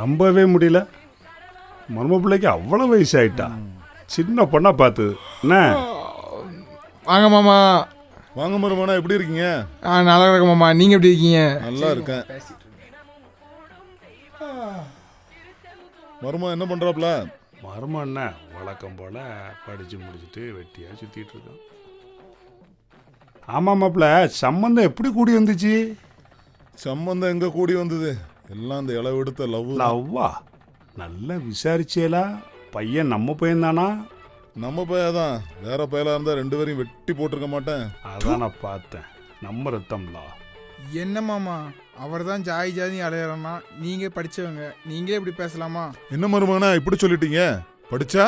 நம்பவே முடியல. மர்ம பிள்ளைக்கு அவ்வளோ வயசாயிட்டா. சின்ன பொண்ணா பார்த்து என்ன? வாங்க மாமா. வாங்க மருமனா எப்படி இருக்கீங்க? ஆ நல்லா இருக்கேன் மாமா. நீங்கள் எப்படி இருக்கீங்க? நல்லா இருக்கேன். மருமா என்ன பண்றாப்ல? மர்மம் என்ன? வழக்கம் போல் படித்து முடிச்சுட்டு வெட்டியாக சுற்றிட்டு இருக்கான். ஆமாம் மாப்பிள்ள சம்மந்தம் எப்படி கூடி வந்துச்சு? சம்பந்தம் எங்க கூடி வந்தது? எல்லாம் இந்த இளவு எடுத்த லவ் லவ்வா? நல்லா விசாரிச்சேலா? பையன் நம்ம பையன் தானா. நம்ம பையதான் வேற பையலா இருந்தா ரெண்டு பேரையும் வெட்டி போட்டிருக்க மாட்டேன். அதான் நான் பார்த்தேன். நம்ம ரத்தம்லா? என்ன மாமா? அவர் தான் ஜாதி ஜாதி அலையிறனா நீங்கள் படித்தவங்க நீங்களே இப்படி பேசலாமா? என்ன மருமகனா இப்படி சொல்லிட்டீங்க? படிச்சா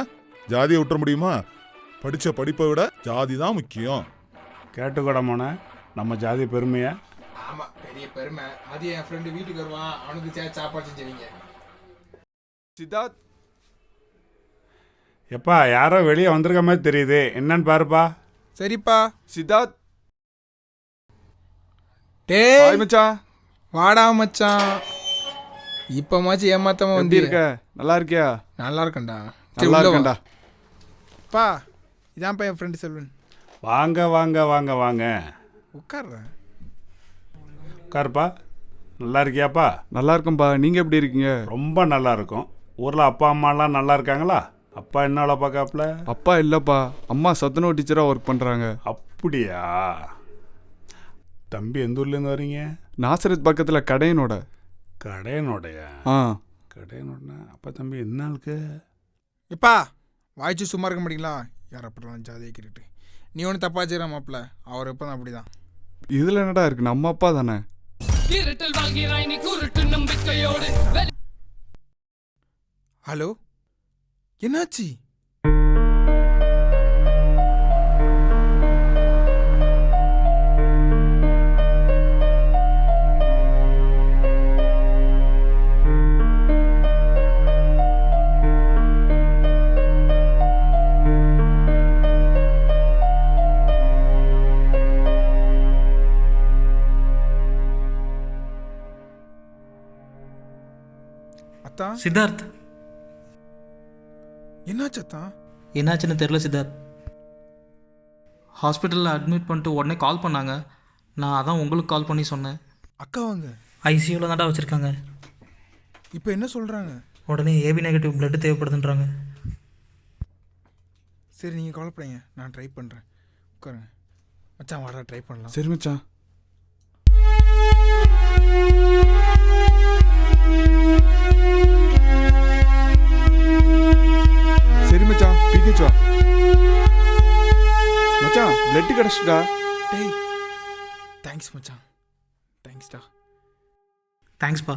ஜாதியை விட்டுற முடியுமா? படிச்ச படிப்பை விட ஜாதி தான் முக்கியம். கேட்டுக்கூடமான நம்ம ஜாதி பெருமையா? ஆமாம் பெரிய பெருமை. அது என் ஃப்ரெண்டு வீட்டுக்கு வருவான். அவனுக்கு சே சாப்பாடு செஞ்சுவீங்க சித்தார்த். எப்பா யாரோ வெளியே வந்திருக்க மாதிரி தெரியுது. என்னன்னு பாருப்பா. சரிப்பா. சித்தார்த். டேய் ஹாய் மச்சான். வாடா மச்சான். இப்போமாச்சு ஏமாத்தாம எப்படி வந்து இருக்க? நல்லா இருக்கியா? நல்லா இருக்கேன்டா. சரி, நல்லா உள்ள வா. இருக்கேன்டா. பா இதான்ப்பா என் ஃப்ரெண்டு செல்வன். வாங்க வாங்க வாங்க வாங்க. உட்கார்றேன். உட்காருப்பா. நல்லா இருக்கியாப்பா நல்லா இருக்கேன்பா நீங்க எப்படி இருக்கீங்க? ரொம்ப நல்லா இருக்கும் ஊரில் அப்பா அம்மாலாம் நல்லா இருக்காங்களா அப்பா என்ன வேலை பார்க்காப்புல? அப்பா இல்லப்பா. அம்மா சத்துணவு டீச்சரா ஒர்க் பண்றாங்க. அப்படியா? தம்பி எந்த ஊர்லேருந்து வரீங்க? நாசரத் பக்கத்துல கடையனோட. கடையனோடைய? ஆ. கடையனோடனா அப்பா தம்பி என்ன ஆளுக்கு? எப்பா வாய்ச்சி சும்மா இருக்க மாட்டீங்களா? யார் அப்புறம் ஜாதியை கேட்டுட்டு நீ ஒன்றும் தப்பா செய்கிற மாப்பிள்ள. அவர் எப்போ தான் அப்படி தான் இதுல என்னடா இருக்கு? நம்ம அப்பா தானே? இருட்டில் வாழ்கிறாய் நீ குருட்டு நம்பிக்கையோடு ஹலோ? என்னாச்சு? அத்தா சித்தார்த். என்னாச்சு அத்தா? என்னாச்சுன்னு தெரில சித்தார்த். ஹாஸ்பிட்டலில் அட்மிட் பண்ணிட்டு உடனே கால் பண்ணாங்க. நான் அதான் உங்களுக்கு கால் பண்ணி சொன்னேன். அக்கா வாங்க ஐசியூவில் தான்டா வச்சுருக்காங்க. இப்போ என்ன சொல்கிறாங்க உடனே ஏபி நெகட்டிவ் பிளட் தேவைப்படுதுன்றாங்க. சரி நீங்கள் கவலைப்படாதீங்க. நான் ட்ரை பண்ணுறேன் உட்காருங்க. மச்சான் வாடா ட்ரை பண்ணலாம். சரி மச்சான். பிளட் கிடச்சிட்டா டேய் தேங்க்ஸ் மச்சான். தேங்க்ஸ்டா தேங்க்ஸ்ப்பா